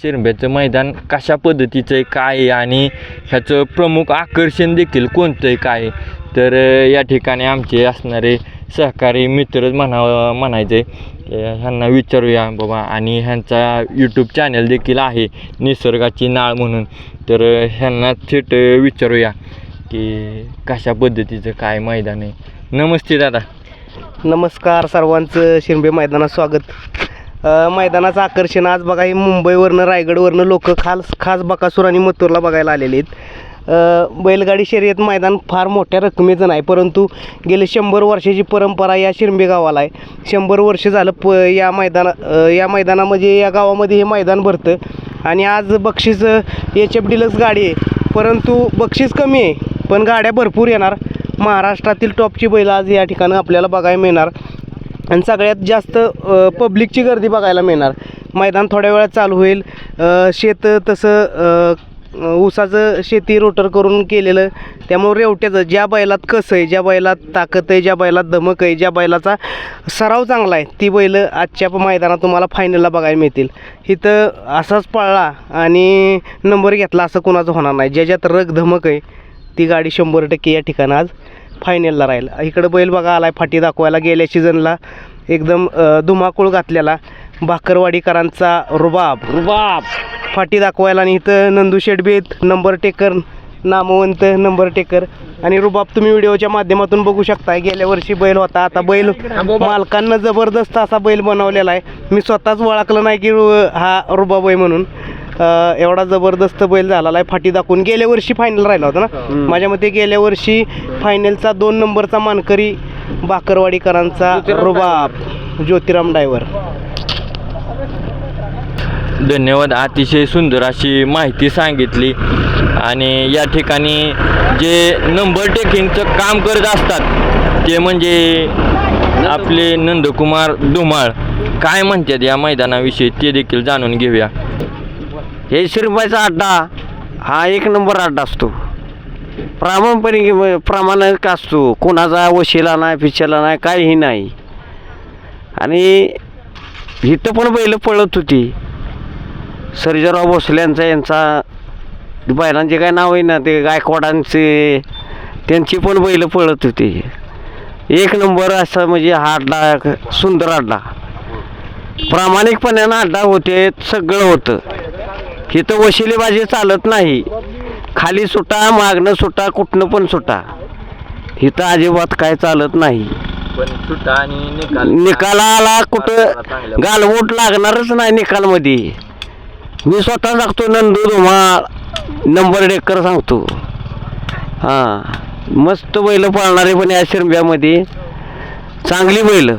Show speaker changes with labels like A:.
A: शिरंब्याचं मैदान कशा पद्धतीचं आहे काय आहे आणि ह्याचं प्रमुख आकर्षण देखील कोणतं आहे काय आहे? तर अ, या ठिकाणी आमचे असणारे सहकारी मित्रच म्हणावं म्हणायचे ह्यांना विचारूया बाबा. आणि ह्यांचा यूट्यूब चॅनल देखील आहे निसर्गाची नाळ म्हणून. तर अ, ह्यांना थेट अ, विचारूया की कशा पद्धतीचं काय मैदान आहे. नमस्ते दादा.
B: नमस्कार सर्वांचं. शिरंबे मैदानात स्वागत. मैदानाचं आकर्षण आज बघा हे मुंबईवरनं रायगडवरनं लोक खास खास बकासूर आणि मथुरला बघायला आलेले आहेत. बैलगाडी शर्यत मैदान फार मोठ्या रकमेचं नाही परंतु गेले शंभर वर्षाची परंपरा या शिरंबे गावाला आहे. शंभर वर्ष झालं प या मैदाना या मैदानामध्ये या गावामध्ये हे मैदान भरतं. आणि आज बक्षीस एच एफ डिलक्स गाडी आहे. परंतु बक्षीस कमी आहे पण गाड्या भरपूर येणार. महाराष्ट्रातील टॉपची बैल आज या ठिकाणी आपल्याला बघायला मिळणार. आणि सगळ्यात जास्त पब्लिकची गर्दी बघायला मिळणार. मैदान थोड्या वेळात चालू होईल. शेत तसं ऊसाचं शेती रोटर करून केलेलं त्यामुळे रेवट्याचं ज्या बैलात कसं आहे ज्या बैलात ताकद आहे ज्या बैलात धमक आहे ज्या बैलाचा सराव चांगला आहे ती बैल आजच्या मैदानात तुम्हाला फायनलला बघायला मिळतील. इथं असाच पळला आणि नंबर घेतला असं कोणाचं होणार नाही. ज्याच्यात रग धमक आहे ती गाडी शंभर टक्के या ठिकाणी आज फायनलला राहील. इकडं बैल बघा आलाय फाटी दाखवायला गेल्या सीझनला एकदम धुमाकूळ घातलेला भाकरवाडीकरांचा रुबाब. रुबाब. फाटी दाखवायला आणि इथं नंदू शेडबेत नंबर टेकर नामवंत नंबर टेकर. आणि रुबाब तुम्ही व्हिडिओच्या माध्यमातून बघू शकता गेल्या वर्षी बैल होता. आता बैल मालकांना जबरदस्त असा बैल बनवलेला आहे. मी स्वतःच ओळखलं नाही की रु- हा रुबाब आहे म्हणून. एवढा जबरदस्त बैल झालेला आहे. फाटी दाखवून गेल्या वर्षी फायनल राहिला होता ना? माझ्या मते गेल्या वर्षी फायनलचा दोन नंबरचा मानकरी बाकरवाडीकरांचा रुबाब ज्योतिराम डायव्हर.
A: धन्यवाद. अतिशय सुंदर अशी माहिती सांगितली. आणि या ठिकाणी जे नंबर टेकिंगचं काम करत असतात ते म्हणजे आपले नंदकुमार धुमाळ. काय म्हणतात या मैदानाविषयी ते देखील जाणून घेऊया.
C: हे रुपयाचा अड्डा हा एक नंबर अड्डा असतो. प्रामाणपणे प्रामाणिक असतो? कोणाचा वशिला नाही पिशाला नाही काहीही नाही. आणि इथं पण बैल पळत होती. सर्जराव भोसल्यांचा यांचा बैलांचे काय नाव आहे ना ते गायकवाडांचे त्यांची पण बैल पळत होती. एक नंबर असा म्हणजे हा अड्डा सुंदर अड्डा. प्रामाणिकपणानं अड्डा होते सगळं होतं. इथं वशिलेबाजी चालत नाही. खाली सुटा मागणं सुटा कुठनं पण सुटा. इथं अजिबात काय चालत नाही. निकालाला कुठं गालबोट लागणारच नाही निकालमध्ये. मी स्वतः सांगतो नंदू धुमाळ नंबर डेकर सांगतो. हां मस्त बैल पाळणारे पण या शिरब्यामध्ये. चांगली बैल.